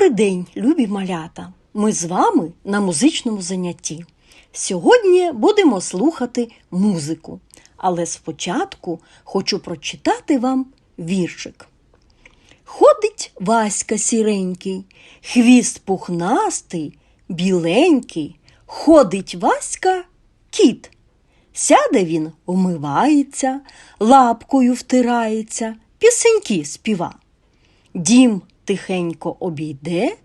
Добрий день, любі малята! Ми з вами на музичному занятті. Сьогодні будемо слухати музику, але спочатку хочу прочитати вам віршик. Ходить Васька сіренький, хвіст пухнастий, біленький, ходить Васька кіт. Сяде він, умивається, лапкою втирається, пісеньки співа. Дім тихенько обійде,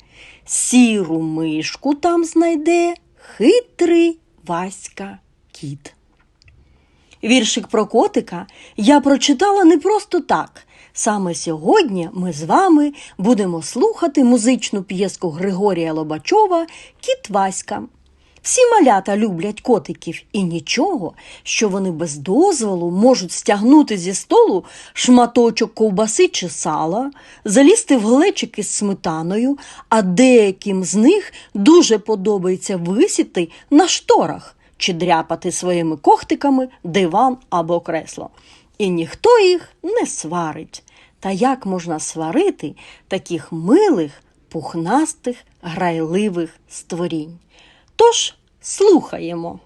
сіру мишку там знайде, хитрий Васька кіт. Віршик про котика я прочитала не просто так. Саме сьогодні ми з вами будемо слухати музичну п'єску Григорія Лобачова Кіт Васька. Всі малята люблять котиків і нічого, що вони без дозволу можуть стягнути зі столу шматочок ковбаси чи сала, залізти в глечик із сметаною, а деяким з них дуже подобається висіти на шторах чи дряпати своїми когтиками диван або кресло. І ніхто їх не сварить. Та як можна сварити таких милих, пухнастих, грайливих створінь? Тож слухаємо.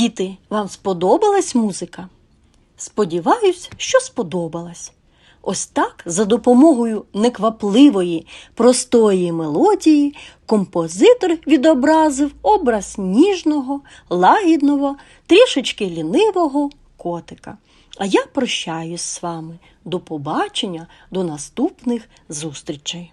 Діти, вам сподобалась музика? Сподіваюсь, що сподобалась. Ось так, за допомогою неквапливої, простої мелодії, композитор відобразив образ ніжного, лагідного, трішечки лінивого котика. А я прощаюсь з вами. До побачення, до наступних зустрічей.